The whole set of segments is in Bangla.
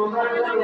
তোমার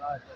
Right.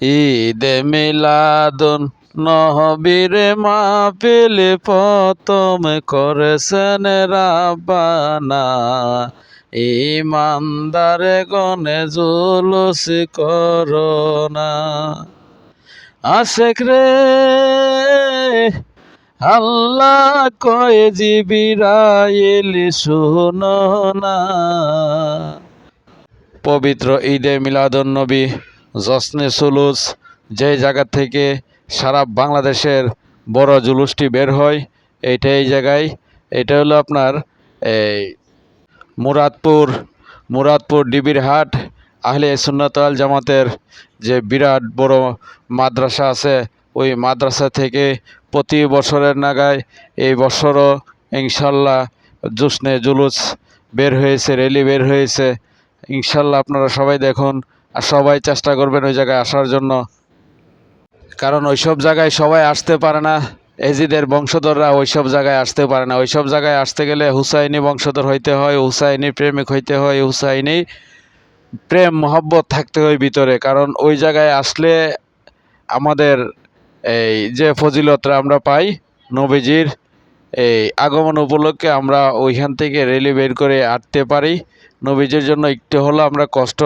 ঈদে মিলাদুন নহবীর মাহফিল প্রথম করেছেন রাব্বানা। ইমানদার গনে জুলুস করোনা। আশেক রে, আল্লাহ কয়ে জিবিরাইল শুনো না। পবিত্র ঈদে মিলাদুন্নবী জসনে সুলুস যে জায়গা থেকে সারা বাংলাদেশের বড় জুলুসটি বের হয় এইটা এই জায়গায়। এটা হলো আপনার এই মুরাদপুর মুরাদপুর ডিবির হাট, আহলে সুন্নত আল জামাতের যে বিরাট বড় মাদ্রাসা আছে, ওই মাদ্রাসা থেকে প্রতি বছরের নাগায় এই বছরও ইনশাল্লাহ জুসনে জুলুস বের হয়েছে, র্যালি বের হয়েছে। ইনশাল্লাহ আপনারা সবাই দেখুন আর সবাই চেষ্টা করবেন ওই জায়গায় আসার জন্য। কারণ ওইসব জায়গায় সবাই আসতে পারে না, এজিদের বংশধররা ওইসব জায়গায় আসতে পারে না। ওইসব জায়গায় আসতে গেলে হুসাইনি বংশধর হইতে হয়, হুসাইনি প্রেমিক হইতে হয়, হুসাইনি প্রেম, মহব্বত থাকতে হয় ভিতরে। কারণ ওই জায়গায় আসলে আমাদের এই যে ফজিলতরা আমরা পাই, নবীজির এই আগমন উপলক্ষে আমরা ওইখান থেকে রেলি বের করে আটতে পারি। নবীজির জন্য একটু হলেও আমরা কষ্ট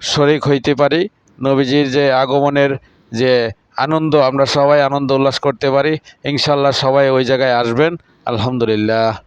শরিক হইতে পারি, নবীজির যে আগমনের যে আনন্দ, আমরা সবাই আনন্দ উল্লাস করতে পারি, ইনশাল্লাহ সবাই ওই জায়গায় আসবেন, আলহামদুলিল্লাহ।